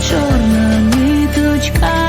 чорна ниточка.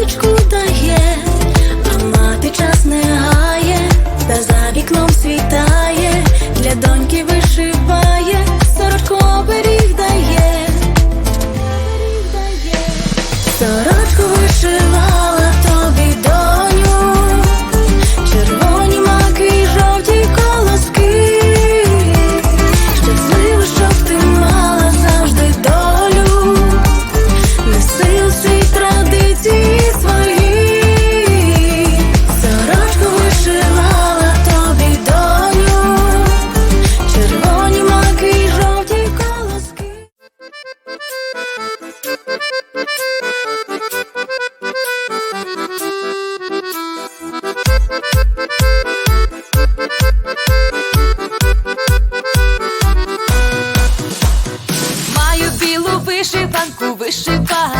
Вісточку дає, мама під час не гає, та за вікном світає для доньки ви.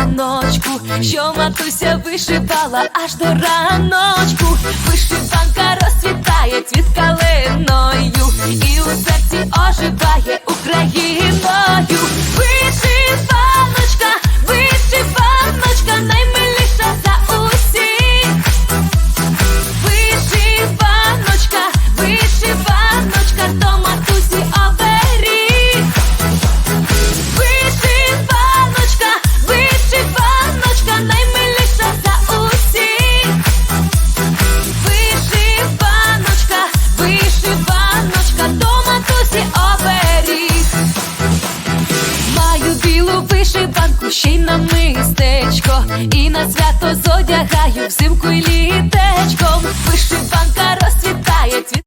станочку, що матуся вишивала аж до раночку, вишиванка розцвітає цвіт калиною. вишиванку, ще й на мистечко, і на свято зодягаю взимку і літечком. Вишиванка розцвітає. цвіт.